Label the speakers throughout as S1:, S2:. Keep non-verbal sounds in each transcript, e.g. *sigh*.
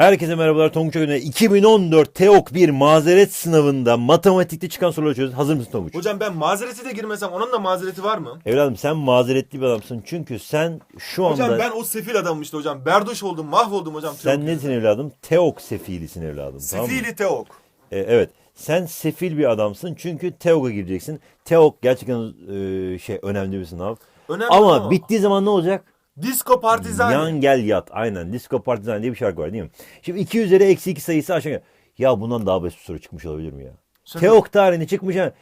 S1: Herkese merhabalar Tonguç Akın'a 2014 TEOK 1 mazeret sınavında matematikte çıkan soruları çözüyoruz. Hazır mısın Tonguç?
S2: Hocam ben mazereti de girmesem onun da mazereti var mı?
S1: Evladım sen mazeretli bir adamsın çünkü sen şu anda
S2: Hocam ben o sefil adamım işte hocam. Berduş oldum, mahvoldum hocam.
S1: sen nesin
S2: yüzünden.
S1: evladım? TEOK sefilisin evladım. tamam?
S2: Sefili Teok.
S1: E, evet. Sen sefil bir adamsın çünkü TEOK'a gireceksin. TEOK gerçekten e, şey önemli bir sınav.
S2: Önemli
S1: Ama,
S2: ama-
S1: bittiği zaman ne olacak?
S2: Disco Partizani.
S1: Yan gel yat. Aynen. Disco Partizan diye bir şarkı var değil mi? Şimdi 2 üzeri eksi 2 sayısı aşağı. Ya bundan daha basit bir soru çıkmış olabilir mi ya?
S2: Şaka.
S1: Teok tarihinde çıkmış ha.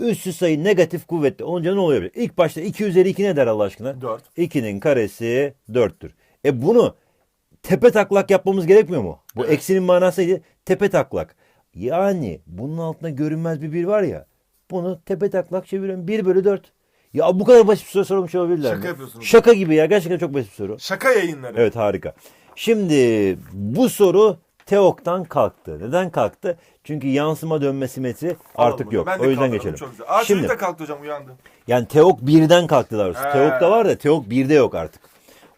S1: Üssüz sayı negatif kuvvetli. Onca ne olabilir? İlk başta 2 üzeri 2 ne der Allah aşkına?
S2: Dört.
S1: 2'nin karesi 4'tür. E bunu tepe taklak yapmamız gerekmiyor mu? Bu
S2: Evet.
S1: eksinin manası neydi? Tepe taklak. Yani bunun altında görünmez bir bir var ya. Bunu tepe taklak çevirin. 1 bölü 4. Ya bu kadar basit bir soru sormuş olabilirler
S2: Şaka
S1: mi?
S2: yapıyorsunuz.
S1: Şaka gibi ya. Gerçekten çok basit bir soru.
S2: Şaka yayınları.
S1: Evet harika. Şimdi bu soru Teok'tan kalktı. Neden kalktı? Çünkü yansıma dönme simetri
S2: Alalım
S1: artık
S2: hocam.
S1: yok.
S2: Ben de
S1: o yüzden
S2: kaldırdım,
S1: geçelim.
S2: Çok güzel. Aa
S1: Şimdi
S2: da kalktı hocam uyandı.
S1: yani Teok 1'den kalktı daha doğrusu.
S2: He.
S1: Teok'ta var da Teok 1'de yok artık.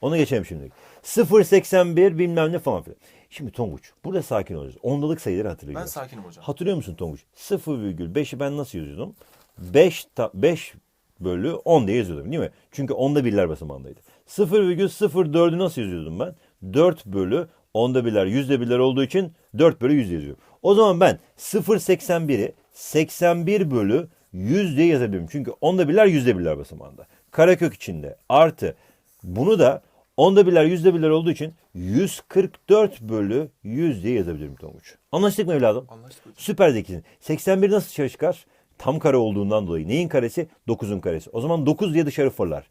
S1: Onu geçelim şimdi. 0.81 bilmem ne falan filan. Şimdi Tonguç burada sakin olacağız. Ondalık sayıları
S2: Ben
S1: hatırlayacağız.
S2: sakinim hocam.
S1: Hatırlıyor musun Tonguç? 0,5'i ben nasıl yazıyordum? 5, ta- 5 bölü 10 diye yazıyordum değil mi? Çünkü onda birler basamağındaydı. 0,04'ü nasıl yazıyordum ben? 4 bölü onda birler yüzde birler olduğu için 4 bölü 100 yazıyorum. O zaman ben 0,81'i 81 bölü 100 diye yazabilirim. Çünkü onda birler yüzde birler basamağında. Karekök içinde artı bunu da onda birler yüzde birler olduğu için 144 bölü 100 diye yazabilirim Tonguç. Anlaştık mı evladım?
S2: Anlaştık.
S1: Süper zekisin. 81 nasıl dışarı çıkar? Tam kare olduğundan dolayı. Neyin karesi? 9'un karesi. O zaman 9 diye dışarı fırlar.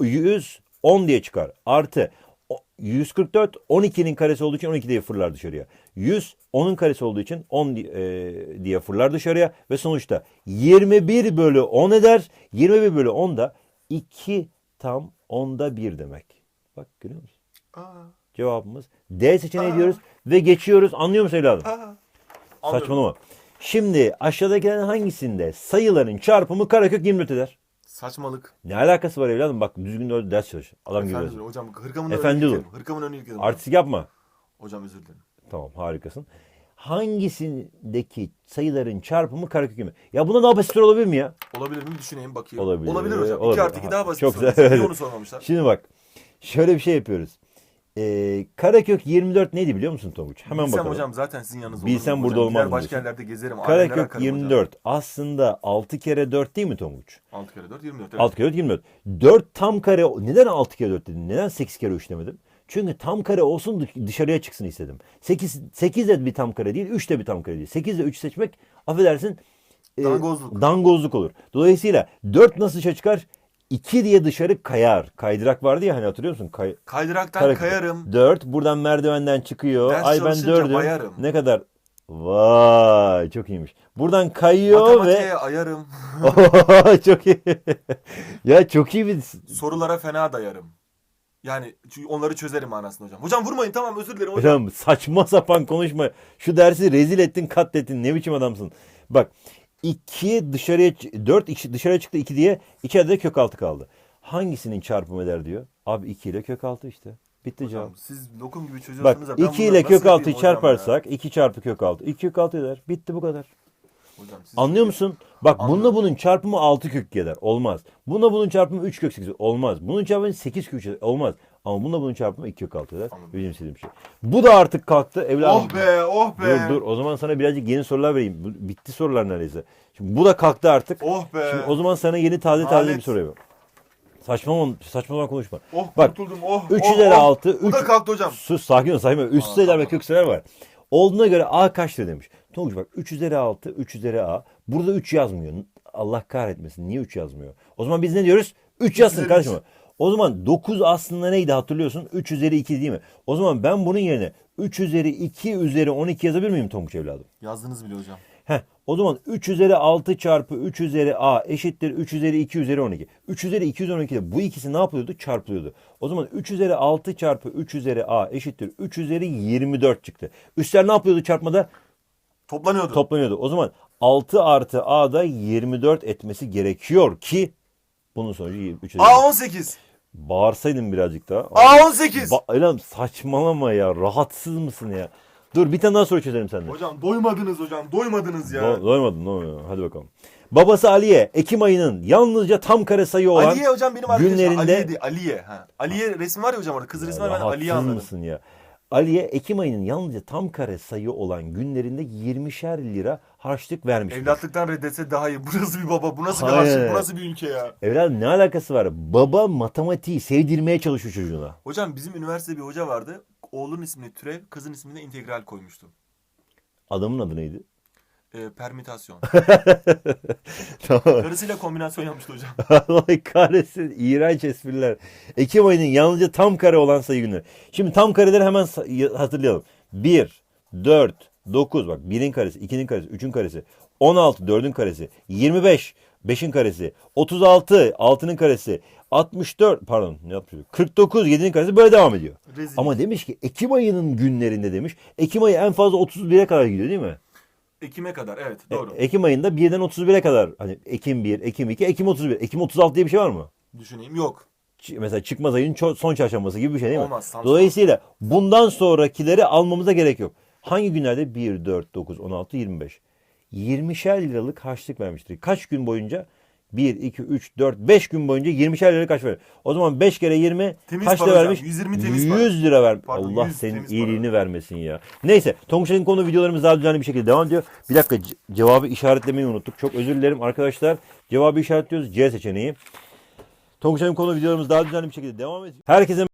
S1: 100 10 diye çıkar. Artı o- 144 12'nin karesi olduğu için 12 diye fırlar dışarıya. 100 10'un karesi olduğu için 10 di- e, diye fırlar dışarıya ve sonuçta 21 bölü 10 eder. 21 bölü 10 da 2 tam onda 1 demek. Bak görüyor musun?
S2: Aa,
S1: Cevabımız D seçeneği
S2: Aa.
S1: diyoruz ve geçiyoruz. Anlıyor musun evladım?
S2: aa.
S1: Saçmalama. Şimdi aşağıdakilerin hangisinde sayıların çarpımı karekök 24 eder?
S2: Saçmalık.
S1: Ne alakası var evladım? Bak düzgün de ders çalış. Adam gibi
S2: Efendim hocam hırkamın
S1: Efendi
S2: önünü
S1: ol.
S2: yıkayalım. Hırkamın önünü yıkayalım.
S1: Artistik yapma.
S2: Hocam özür dilerim.
S1: Tamam harikasın. Hangisindeki sayıların çarpımı karekök 24? Ya buna daha basit soru olabilir mi ya?
S2: Olabilir mi düşüneyim bakayım.
S1: Olabilir.
S2: Olabilir hocam.
S1: Olabilir.
S2: 2 artı 2
S1: Ha,
S2: daha basit.
S1: çok
S2: soru.
S1: güzel.
S2: Niye onu sormamışlar?
S1: Şimdi bak. Şöyle bir şey yapıyoruz. Ee, karekök 24 neydi biliyor musun Tonguç? Hemen
S2: Bilsem
S1: bakalım.
S2: hocam zaten sizin yanınızda
S1: Bilsem
S2: olurum
S1: burada
S2: hocam. başka
S1: diyorsun.
S2: yerlerde gezerim. aileler
S1: Karekök
S2: akarım hocam.
S1: 24 aslında 6 kere 4 değil mi Tonguç?
S2: 6 kere 4 24. Evet.
S1: 6 kere 4 24. 4 tam kare neden 6 kere 4 dedim? Neden 8 kere 3 demedim? Çünkü tam kare olsun dış- dışarıya çıksın istedim. 8 8 de bir tam kare değil, 3 de bir tam kare değil. 8 ile 3 seçmek affedersin e,
S2: Dangozluk.
S1: dangozluk olur. Dolayısıyla 4 nasıl dışarı çıkar? 2 diye dışarı kayar. Kaydırak vardı ya hani hatırlıyor musun? Kay,
S2: Kaydıraktan
S1: kare-
S2: kayarım.
S1: 4 buradan merdivenden çıkıyor.
S2: Ders
S1: Ay ben
S2: çalışınca
S1: 4'üm.
S2: bayarım.
S1: Ne kadar? Vay çok iyiymiş. Buradan kayıyor ve
S2: Matematiğe ayarım. *laughs*
S1: çok iyi. *laughs* ya çok iyi bir
S2: Sorulara fena dayarım. Yani çünkü onları çözerim manasında hocam. Hocam vurmayın tamam özür dilerim hocam.
S1: Hocam saçma sapan konuşma. Şu dersi rezil ettin katlettin. Ne biçim adamsın. Bak 2 dışarıya 4 dışarıya çıktı 2 diye içeride de kök altı kaldı. Hangisinin çarpımı eder diyor. Abi 2 ile kök altı işte. Bitti cevap.
S2: Hocam siz lokum gibi
S1: Bak
S2: çözüyorsunuz ben
S1: 2
S2: bunları
S1: ile kök
S2: yapayım
S1: altıyı
S2: hocam ya?
S1: çarparsak 2 çarpı kök altı. 2 kök altı eder. Bitti bu kadar.
S2: Hocam, siz-
S1: Anlıyor musun? Bak bununla
S2: Anladım.
S1: bunun çarpımı 6 kök 2 eder. Olmaz. Bununla bunun çarpımı 3 kök 8 olmaz. Bunun çarpımı 8 kök 3 eder. Olmaz. Ama bununla bunun çarpımı 2 kök 6 eder. Benim istediğim şey. Bu da artık kalktı. Evladım.
S2: Oh be oh be.
S1: Dur dur o zaman sana birazcık yeni sorular vereyim. Bu- Bitti sorular neredeyse. Şimdi bu da kalktı artık.
S2: Oh be.
S1: Şimdi o zaman sana yeni taze taze
S2: Lanet.
S1: bir soru yapıyorum. Saçmalama, saçmalama konuşma.
S2: Oh
S1: Bak,
S2: kurtuldum oh.
S1: 3
S2: oh,
S1: üzeri
S2: oh.
S1: 6.
S2: Bu da kalktı hocam.
S1: Sus sakin ol sakin ol. Üst
S2: Aa,
S1: sayılar ve kök sayılar var. Olduğuna göre A kaçtır demiş. Tonguç bak 3 üzeri 6, 3 üzeri A. Burada 3 yazmıyor. Allah kahretmesin. Niye 3 yazmıyor? O zaman biz ne diyoruz? 3 yazsın
S2: üzeri
S1: kardeşim.
S2: üç.
S1: O zaman 9 aslında neydi hatırlıyorsun? 3 üzeri 2 değil mi? O zaman ben bunun yerine 3 üzeri 2 üzeri 12 yazabilir miyim Tonguç evladım?
S2: Yazdınız bile hocam.
S1: Heh, o zaman 3 üzeri 6 çarpı 3 üzeri a eşittir 3 üzeri 2 üzeri 12. 3 üzeri 2 üzeri 12'de bu ikisi ne yapıyordu? Çarpılıyordu. O zaman 3 üzeri 6 çarpı 3 üzeri a eşittir 3 üzeri 24 çıktı. Üstler ne yapıyordu çarpmada?
S2: Toplanıyordu.
S1: Toplanıyordu. O zaman 6 artı a da 24 etmesi gerekiyor ki bunun sonucu 3 üzeri,
S2: Aa 18.
S1: Bağırsaydın birazcık daha.
S2: Aa 18.
S1: Ba- Ulan saçmalama ya. Rahatsız mısın ya? Dur bir tane daha soru çözelim senden.
S2: hocam doymadınız hocam. Doymadınız ya.
S1: Do- doymadın, doymadın. Hadi bakalım. Babası Ali'ye Ekim ayının yalnızca tam kare sayı olan
S2: Aliye hocam benim arkadaşım.
S1: günlerinde-
S2: Aliye, değil, Aliye. Ha. Aliye resmi var ya hocam orada. Kız resmi var ben Aliye anladım.
S1: mısın ya? Ali'ye Ekim ayının yalnızca tam kare sayı olan günlerinde 20'şer lira harçlık vermiş.
S2: Evlatlıktan reddetse daha iyi. Bu nasıl bir baba? Bu nasıl bir
S1: Hayır.
S2: harçlık? Bu nasıl bir ülke ya?
S1: Evladım ne alakası var? Baba matematiği sevdirmeye çalışıyor çocuğuna.
S2: Hocam bizim üniversitede bir hoca vardı. Oğlun ismini türev, kızın ismini de integral koymuştu.
S1: Adamın adı neydi?
S2: Ee, permütasyon. *laughs*
S1: tamam.
S2: Karısıyla kombinasyon yapmıştı hocam. *laughs*
S1: Allah kahretsin. İğrenç espriler. Ekim ayının yalnızca tam kare olan sayı günleri. Şimdi tam kareleri hemen hatırlayalım. 1, 4, 9 bak 1'in karesi, 2'nin karesi, 3'ün karesi, 16, 4'ün karesi, 25, 5'in karesi, 36, 6'nın karesi, 64 pardon ne yapıyor? 49, 7'nin karesi böyle devam ediyor.
S2: Rezil.
S1: Ama demiş ki Ekim ayının günlerinde demiş. Ekim ayı en fazla 31'e kadar gidiyor değil mi?
S2: Ekim'e kadar evet
S1: E-
S2: doğru.
S1: Ekim ayında 1'den 31'e kadar hani Ekim 1, Ekim 2, Ekim 31. Ekim 36 diye bir şey var mı?
S2: Düşüneyim yok.
S1: Ç- Mesela çıkmaz ayın ço- son çarşambası gibi bir şey değil mi?
S2: Olmaz, tam
S1: Dolayısıyla bundan sonrakileri almamıza gerek yok. Hangi günlerde? 1, 4, 9, 16, 25. 20'şer liralık harçlık vermiştir. Kaç gün boyunca? 1, 2, 3, 4, 5 gün boyunca 20'şer liralık kaç verir? O zaman 5 kere 20
S2: Temiz
S1: kaç lira vermiş?
S2: 120 temiz para.
S1: 100 lira ver.
S2: Pardon,
S1: Allah
S2: 100
S1: senin
S2: temiz para.
S1: iyiliğini vermesin ya. Neyse Tonguç'un konu videolarımız daha düzenli bir şekilde devam ediyor. Bir dakika ce- cevabı işaretlemeyi unuttuk. Çok özür dilerim arkadaşlar. Cevabı işaretliyoruz. C seçeneği. Tonguç'un konu videolarımız daha düzenli bir şekilde devam ediyor. Herkese